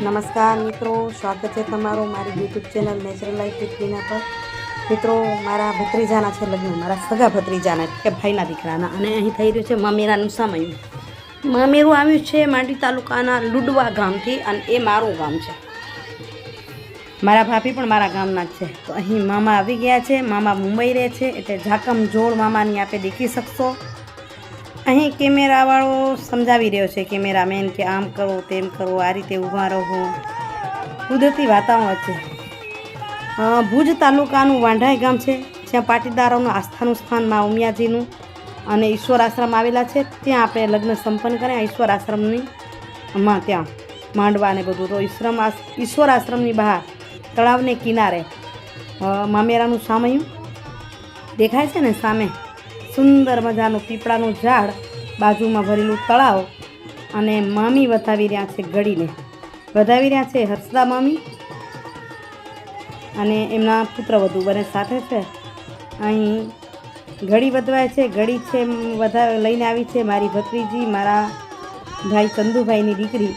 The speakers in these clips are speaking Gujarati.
નમસ્કાર મિત્રો, સ્વાગત છે તમારું મારી YouTube channel natural life with પર. મિત્રો, મારા ભત્રીજાના છે લગ્ન, મારા સગા ભત્રીજાના, કે ભાઈના દીકરાના, અને અહીં થઈ રહ્યું છે મામેરાનું સામયું. મામેરું આવ્યું છે માંડવી તાલુકાના લુડવા ગામથી, અને એ મારું ગામ છે. મારા ભાભી પણ મારા ગામના જ છે. તો અહીં મામા આવી ગયા છે, મામા મુંબઈ રહે છે, એટલે ઝાકમ જોડ મામાની આપે દેખી શકશો. અહીં કેમેરાવાળો સમજાવી રહ્યો છે, કેમેરામેન કે આમ કરો, તેમ કરો, આ રીતે ઊભા રહો. કુદરતી વાતાવરણ છે. ભુજ તાલુકાનું વાંઢાઈ ગામ છે, જ્યાં પાટીદારોનું આસ્થાનું સ્થાન મા ઉમિયાજીનું અને ઈશ્વર આશ્રમ આવેલા છે. ત્યાં આપણે લગ્ન સંપન્ન કર્યા, ઈશ્વર આશ્રમની માં ત્યાં માંડવા ને બધું. તો ઈશ્વર આસ- ઈશ્વર આશ્રમની બહાર, તળાવને કિનારે મામેરાનું સામયું દેખાય છે ને સામે? સુંદર મજાનું પીપળાનું ઝાડ બાજુમાં ભરેલું તળાવ અને મામી વધાવી રહ્યા છે ગળીને. વધાવી રહ્યા છે હર્ષદા મામી અને એમના પુત્રવધુ બંને સાથે છે. અહીં ઘડી વધવાય છે, ઘડી છે એમ વધા લઈને આવી છે મારી ભત્રીજી, મારા ભાઈ ચંદુભાઈની દીકરી.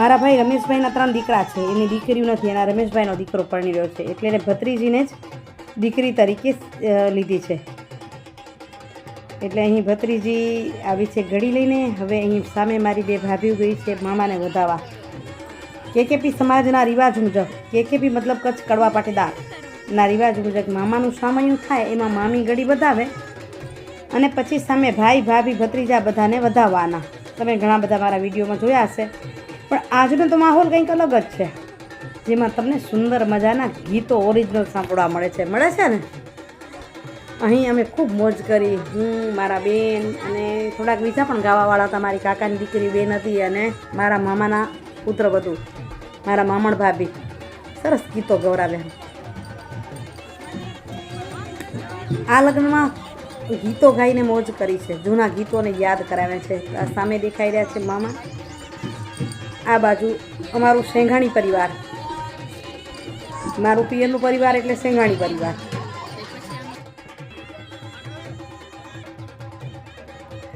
મારા ભાઈ રમેશભાઈના ત્રણ દીકરા છે, એની દીકરીઓ નથી, એના રમેશભાઈનો દીકરો પરણી રહ્યો છે. એટલે એને ભત્રીજીને જ દીકરી તરીકે લીધી છે. એટલે અહીં ભત્રીજી આવી છે ઘડી લઈને. હવે અહીં સામે મારી બે ભાભીઓ ગઈ છે, મામાને વધાવા. કેકેપી સમાજના રિવાજ મુજબ કેકેપી મતલબ કચ્છ કડવા પાટીદાર. ના રિવાજ મુજબ મામાનું સામયું થાય, એમાં મામી ગળી વધાવે. અને પછી સામે ભાઈ, ભાભી, ભત્રીજા બધાને વધાવવાના. તમે ઘણા બધા મારા વિડીયોમાં જોયા હશે. પણ આજનો તો માહોલ કંઈક અલગ જ છે. જેમાં તમને સુંદર મજાના ગીતો ઓરિજિનલ સાંભળવા મળે છે. મળે છે ને? અહીં અમે ખૂબ મોજ કરી. હું, મારા બેન અને થોડાક બીજા પણ ગાવાવાળા હતા મારી કાકાની દીકરી બેન હતી અને મારા મામાના પુત્ર બધું. મારા મામણ ભાભી. સરસ ગીતો ગૌરાવ્યા આ લગ્નમાં ગીતો ગાઈને મોજ કરી છે. જૂના ગીતોને યાદ કરાવે છે. સામે દેખાઈ રહ્યા છે મામા. આ બાજુ અમારું શેંઘાણી પરિવાર. મારું પિયરનું પરિવાર એટલે શેંઘાણી પરિવાર.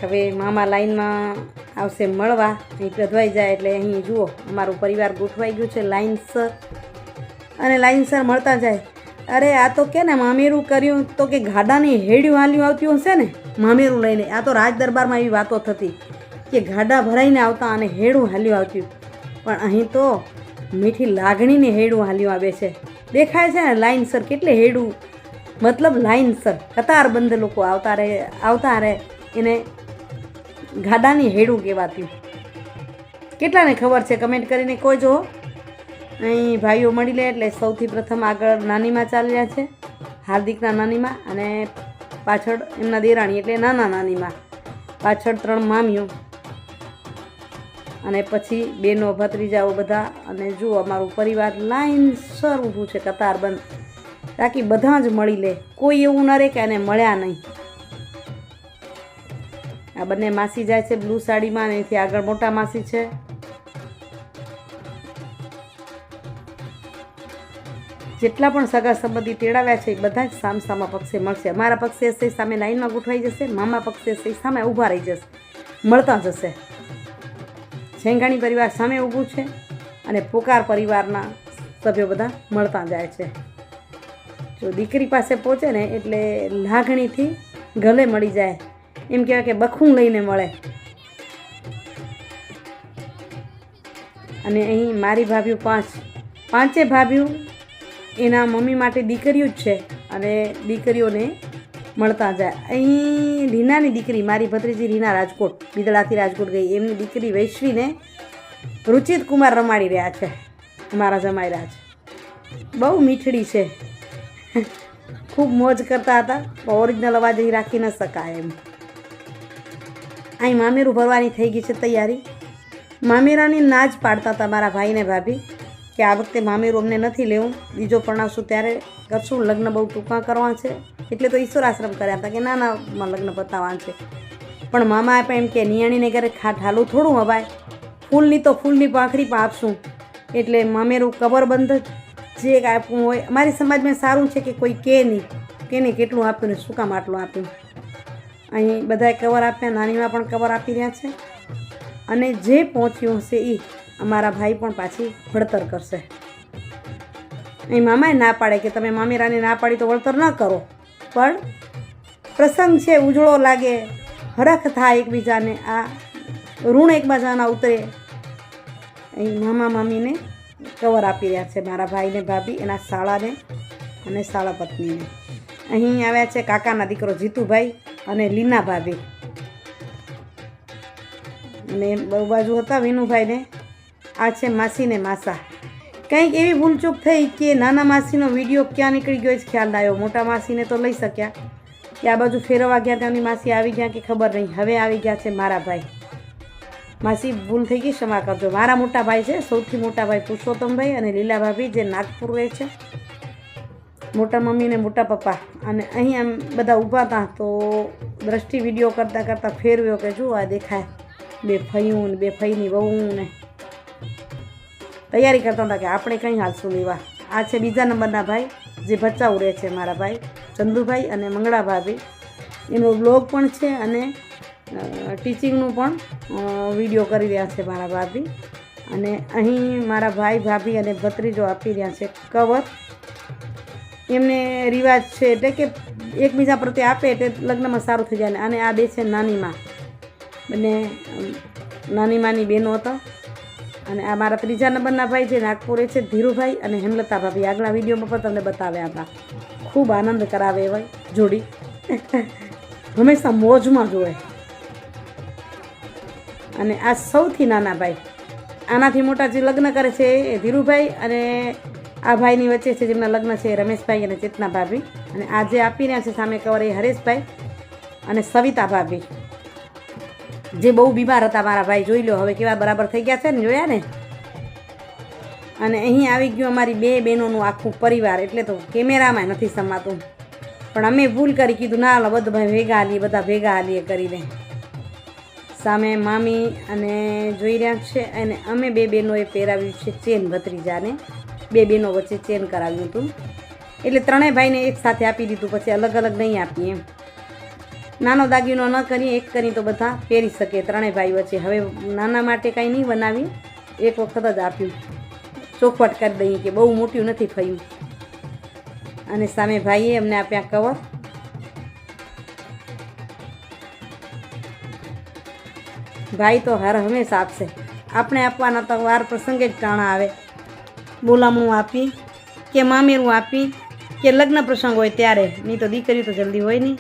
હવે મામા લાઈનમાં આવશે મળવા. અહીં ગધવાઈ જાય એટલે અહીં જુઓ, અમારું પરિવાર ગોઠવાઈ ગયું છે લાઇન્સર અને લાઇન્સર મળતા જાય. અરે, આ તો કે ને મામેરું કર્યું? તો કે ગાડાની હેડ્યું હાલ્યું આવતી હશે ને? મામેરું લઈને. આ તો રાજ દરબારમાં એવી વાતો થતી કે ગાડા ભરાઈને આવતા અને હેડું હાલ્યું આવતું. પણ અહીં તો મીઠી લાગણીને હેડું હાલ્યું આવે છે. દેખાય છે ને લાઈનસર કેટલે હેડું મતલબ લાઈનસર કતારબંધ લોકો આવતા રહે આવતા રહે. એને ગાડાની હેડું કહેવાતું કેટલાને ખબર છે? કમેન્ટ કરીને કોઈ જો અહીં ભાઈઓ મળી લે એટલે સૌથી પ્રથમ આગળ નાનીમાં ચાલ્યા છે. હાર્દિકના નાનીમાં અને પાછળ એમના દેરાણી એટલે નાના નાનીમાં. પાછળ ત્રણ મામીઓ. અને પછી બેનો, ભત્રીજાઓ બધા. અને જુઓ, અમારું પરિવાર લાઈનસર ઊભું છે, કતારબંધ. તાકી બધા જ મળી લે. કોઈ એવું ન રહે કે એને મળ્યા નહીં. આ બંને માસી જાય છે બ્લુ સાડીમાં અને એથી આગળ મોટા માસી છે. જેટલા પણ સગા સંબંધી તેડાવ્યા છે એ બધા જ સામસામા પક્ષે મળશે. અમારા પક્ષે હશે સામે લાઈનમાં ગોઠવાઈ જશે, મામા પક્ષે હશે સામે ઊભા રહી જશે, મળતા જશે શેંગાણી પરિવાર સામે ઊભું છે અને પોકાર પરિવારના સભ્યો બધા મળતા જાય છે. જો દીકરી પાસે પહોંચે ને એટલે લાગણીથી ગલે મળી જાય એમ કહેવાય કે બખું લઈને મળે અને અહીં મારી ભાભીઓ પાંચ. પાંચે ભાભીઓ એના મમ્મી માટે દીકરીઓ જ છે અને દીકરીઓને મળતા જાય. અહીં રીનાની દીકરી, મારી ભત્રીજી રીના રાજકોટ, બિદડાથી રાજકોટ ગઈ. એમની દીકરી વૈશ્વીને રુચિત કુમાર રમાડી રહ્યા છે. અમારા જમાઈ છે. બહુ મીઠડી છે. ખૂબ મોજ કરતા હતા. ઓરિજિનલ અવાજ અહીં રાખી ન શકાય એમ. અહીં મામેરું ભરવાની થઈ ગઈ છે તૈયારી. મામેરાની ના જ પાડતા હતા મારા ભાઈને ભાભી, કે આ વખતે મામેરું અમને નથી લેવું. બીજો પરણાવશું ત્યારે કરશું. લગ્ન બહુ ટૂંકા કરવા છે. એટલે તો ઈશ્વર આશ્રમ કર્યા હતા કે નાનામાં લગ્ન પતાવવાનું છે. પણ મામા પણ એમ કે, નિયાણીને ઘરે ખા ઠાલું થોડું હવાય ફૂલની તો ફૂલની પાંખડી પણ આપશું. એટલે મામેરું કબરબંધ જે કાંઈ આપવું હોય, અમારી સમાજમાં સારું છે કે કોઈ કે નહીં. કેને કેટલું આપ્યું ને શું કામ આટલું આપ્યું? અહીં બધાએ કવર આપ્યા, નાનીમાં પણ કવર આપી રહ્યા છે. અને જે પહોંચ્યું હશે એ અમારા ભાઈ પણ પાછી વળતર કરશે. અહીં મામાએ ના પાડે કે તમે મામેરાને ના પાડી તો વળતર ન કરો. પણ પ્રસંગ છે, ઉજળો લાગે, હરખ થાય એકબીજાને. આ ઋણ એકબીજાના ઉતરે. અહીં મામા મામીને કવર આપી રહ્યા છે મારા ભાઈને, ભાભી, એના શાળાને અને શાળા પત્નીને. અહીં આવ્યા છે કાકાના દીકરો જીતુભાઈ. અને લીના ભાભી અને બહુ બાજુ હતા વિનુભાઈને. આ છે માસીને માસા. કંઈક એવી ભૂલચૂક થઈ કે નાના માસીનો વીડિયો ક્યાં નીકળી ગયો જ ખ્યાલ આવ્યો. મોટા માસીને તો લઈ શક્યા. કે આ બાજુ ફેરવવા ગયા, ત્યાંની માસી આવી ગયા કે ખબર નહીં. હવે આવી ગયા છે મારા ભાઈ. માસી ભૂલ થઈ ગઈ, ક્ષમા કરજો. મારા મોટા ભાઈ છે, સૌથી મોટા ભાઈ પુરુષોત્તમભાઈ અને લીલા ભાભી જે નાગપુર રહે છે. મોટા મમ્મી ને મોટા પપ્પા. અને અહીં આમ બધા ઊભા હતા તો દ્રષ્ટિ વીડિયો કરતાં કરતાં ફેરવ્યો કે જુઓ આ દેખાય. બે ફૈયું ને બે ફઈની વહું ને તૈયારી કરતા હતા કે આપણે કંઈ હાલશું લેવા. આ છે બીજા નંબરના ભાઈ, જે ભચાઉ રહે છે મારા ભાઈ, ચંદુભાઈ અને મંગળા ભાભી એનો બ્લોગ પણ છે અને ટીચિંગનું પણ વીડિયો કરી રહ્યા છે મારા ભાભી. અને અહીં મારા ભાઈ, ભાભી અને ભત્રીજો આપી રહ્યા છે કવર એમને રિવાજ છે એટલે કે એકબીજા પ્રત્યે આપે એટલે લગ્નમાં સારું થઈ જાય અને આ બે છે નાની માં બંને નાની માની બહેનો હતા. અને આ મારા ત્રીજા નંબરના ભાઈ છે, નાગપુરે છે, ધીરુભાઈ અને હેમલતા ભાભી. આગલા વિડીયોમાં પણ તમને બતાવ્યા હતા ખૂબ આનંદ કરાવે હોય જોડી. હંમેશા મોજમાં જોવે. અને આ સૌથી નાના ભાઈ. આનાથી મોટા જે લગ્ન કરે છે એ ધીરુભાઈ અને આ ભાઈની વચ્ચે છે જેમના લગ્ન છે રમેશભાઈ અને ચેતના ભાભી. અને આ જે આપી રહ્યા છે સામે કવર એ હરેશભાઈ અને સવિતા ભાભી. જે બહુ બીમાર હતા મારા ભાઈ, જોઈ લો હવે કેવા બરાબર થઈ ગયા છે ને જોયા ને? અને અહીં આવી ગયું અમારી બે બહેનોનું આખું પરિવાર, એટલે તો કેમેરામાં નથી સમાતું. પણ અમે ભૂલ કરી કીધું, ના હાલો બધા ભાઈ ભેગા હાલીએ, બધા ભેગા હાલીએ કરીને. સામે મામી અને જોઈ રહ્યા છે અને અમે બે બહેનોએ પહેરાવ્યું છે ચેન ભત્રીજાને. બે બહેનો વચ્ચે ચેન કરાવ્યું હતું. એટલે ત્રણેય ભાઈને એક સાથે આપી દીધું, પછી અલગ અલગ નહીં આપીએ એમ. નાનો દાગીનો ન કરી એક કરી તો બધા પહેરી શકે ત્રણેય ભાઈ વચ્ચે. હવે નાના માટે કાંઈ નહીં બનાવી, એક વખત જ આપ્યું. ચોખવટ કરી દઈએ કે બહુ મોટું નથી થયું. અને સામે ભાઈએ અમને આપ્યા કવર ભાઈ તો હર હંમેશા આપશે. આપણે આપવાના તો વાર પ્રસંગે જ ટાણા આવે. બોલામણું આપી, કે મામેરું આપી, કે લગ્ન પ્રસંગ હોય ત્યારે. નહીં તો દીકરી તો જલ્દી હોય નહીં.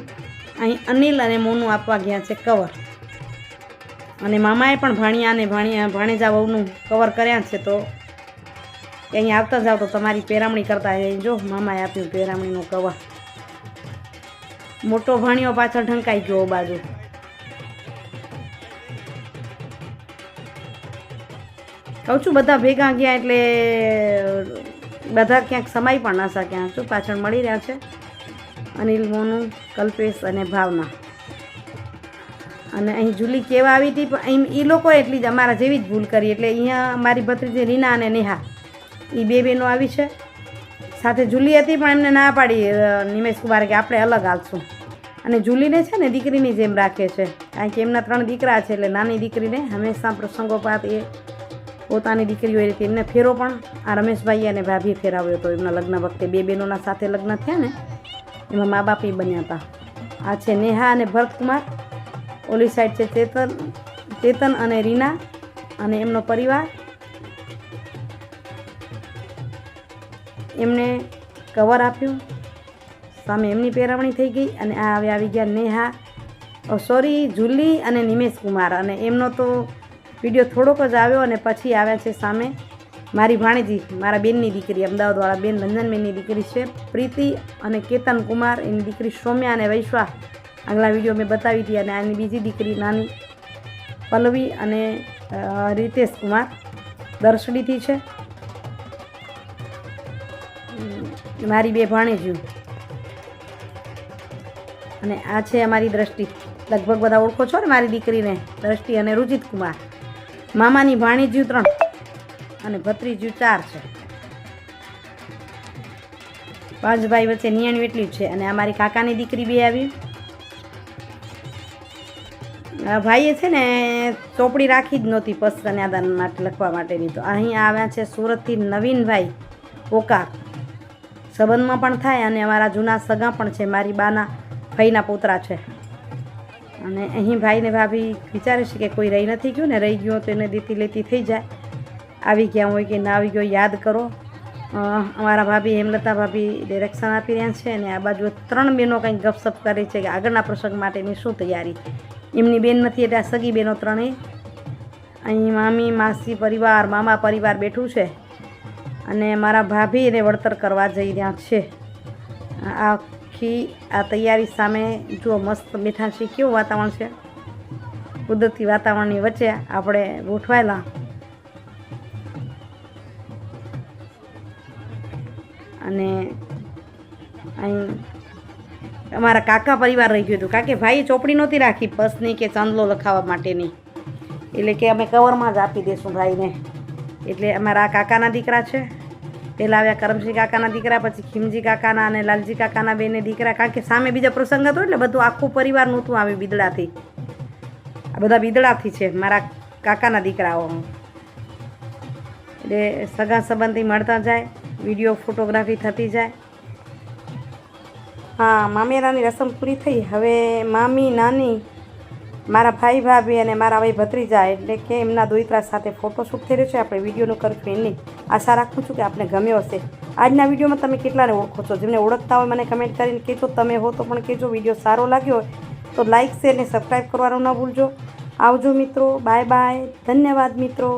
અહીં અનિલ અને મોનું આપવા ગયા છે કવર. અને મામાએ પણ ભાણિયા અને ભાણિયા, ભાણેજા વહુનું કવર કર્યા છે તો અહીં આવતા જાઓ તો તમારી પેરામણી કરતા જો, મામાએ આપ્યું પેરામણીનું કવર. મોટો ભાણિયો પાછળ ઢંકાઈ ગયો બાજુ. કહું છું, બધા ભેગા ગયા એટલે બધા ક્યાંક સમાય પણ ના શક્યા શું પાછળ મળી રહ્યા છે? અનિલ મોનું, કલ્પેશ અને ભાવના. અને અહીં જુલી કેવા આવી હતી, પણ અહીં એ લોકો એટલી જ અમારા જેવી જ ભૂલ કરી. એટલે અહીંયા મારી ભત્રીજી રીના અને નેહા એ બે બહેનો આવી છે. સાથે જુલી હતી, પણ એમને ના પાડી નિમેશ કુમારે કે આપણે અલગ હાલશું. અને જુલીને છે ને દીકરીની જેમ રાખે છે. કારણ કે એમના ત્રણ દીકરા છે, એટલે નાની દીકરીને હંમેશા પ્રસંગોપાત એ પોતાની દીકરી હોય રીતે એમને ફેરો પણ આ રમેશભાઈ અને ભાભીએ ફેરાવ્યો હતો. એમના લગ્ન વખતે બે બહેનોના સાથે લગ્ન થયા ને, એમાં મા બાપ બન્યા હતા. આ છે નેહા અને ભરતકુમાર. ઓલી સાઈડ છે ચેતન ચેતન અને રીના અને એમનો પરિવાર. એમને કવર આપ્યું. સામે એમની પેરવણી થઈ ગઈ અને આ હવે આવી ગયા નેહા સોરી, જુલી અને નિમેશ કુમાર. અને એમનો તો વીડિયો થોડોક જ આવ્યો અને પછી આવ્યા છે સામે. મારી ભાણેજી, મારા બેનની દીકરી, અમદાવાદવાળા બેન રંજનબેનની દીકરી છે. પ્રીતિ અને કેતન કુમાર, એની દીકરી સૌમ્યા અને વૈશ્વા. આગલા વીડિયો મેં બતાવી હતી અને આની બીજી દીકરી નાની પલ્લવી અને રિતેશ કુમાર દર્શડીથી છે. મારી બે ભાણેજીઓ. અને આ છે અમારી દ્રષ્ટિ. લગભગ બધા ઓળખો છો ને મારી દીકરીને? દ્રષ્ટિ અને રુચિત કુમાર. મામાની ભાણીજ્યું ત્રણ અને ભત્રીજ્યું ચાર છે. પાંચ ભાઈ વચ્ચે નિયાણી એટલી છે અને અમારી કાકાની દીકરી બે આવી. આ ભાઈએ છે ને ચોપડી રાખી જ નહોતી પસ કન્યાદાન માટે લખવા માટેની. તો અહીં આવ્યા છે સુરતથી નવીનભાઈ ઓકા સંબંધમાં પણ થાય અને અમારા જૂના સગા પણ છે. મારી બાના ભાઈના પુતરા છે. અને અહીં ભાઈને ભાભી વિચારે છે કે કોઈ રહી નથી ગયું ને રહી ગયો તો એને દીતી લેતી થઈ જાય. આવી ગયા હોય કે ના આવી ગયો યાદ કરો. અમારા ભાભી હેમલતા ભાભી ડિરેક્શન આપી રહ્યા છે અને આ બાજુ ત્રણ બહેનો કંઈક ગપસપ કરે છે કે આગળના પ્રસંગ માટેની શું તૈયારી. એમની બેન નથી એટલે આ સગી બહેનો ત્રણેય. અહીં મામી, માસી, પરિવાર, મામા, પરિવાર બેઠું છે. અને મારા ભાભી એને વળતર કરવા જઈ રહ્યા છે. આ આખી આ તૈયારી સામે જુઓ મસ્ત મીઠાશી કેવું વાતાવરણ છે. કુદરતી વાતાવરણની વચ્ચે આપણે ગોઠવાયેલા. અને અહીં અમારા કાકા પરિવાર રહી ગયું હતું. કારણ કે ભાઈએ ચોપડી નહોતી રાખી પસની કે ચાંદલો લખાવવા માટેની. એટલે કે અમે કવરમાં જ આપી દઈશું ભાઈને. એટલે અમારા કાકાના દીકરા છે. પહેલાં આવ્યા કરમસિંહ કાકાના દીકરા, પછી ખીમજી કાકાના અને લાલજી કાકાના બેને દીકરા, કારણ કે સામે બીજા પ્રસંગ હતો એટલે બધું આખું પરિવાર નહોતું આવી બીદડાથી. આ બધા બીદડાથી છે મારા કાકાના દીકરાઓ. એટલે સગા સંબંધી મળતા જાય, વીડિયો ફોટોગ્રાફી થતી જાય. હા, મામેરાની રસમ પૂરી થઈ. હવે મામી, નાની, મારા ભાઈ, ભાભી અને મારા ભાઈ ભત્રીજા એટલે કે એમના દોઈત્રા સાથે ફોટોશૂટ થઈ રહ્યો છે. આપણે વિડીયોનું કરશું એની. આશા રાખું છું કે આપને ગમ્યો હશે. આજના વિડીયોમાં તમે કેટલાને ઓળખો છો? જેમને ઓળખતા હોય મને કમેન્ટ કરીને કહેજો. તમે હો તો પણ કહેજો. વીડિયો સારો લાગ્યો હોય તો લાઇક શેર અને સબસ્ક્રાઈબ કરવાનું ન ભૂલજો. આવજો મિત્રો. બાય બાય ધન્યવાદ મિત્રો.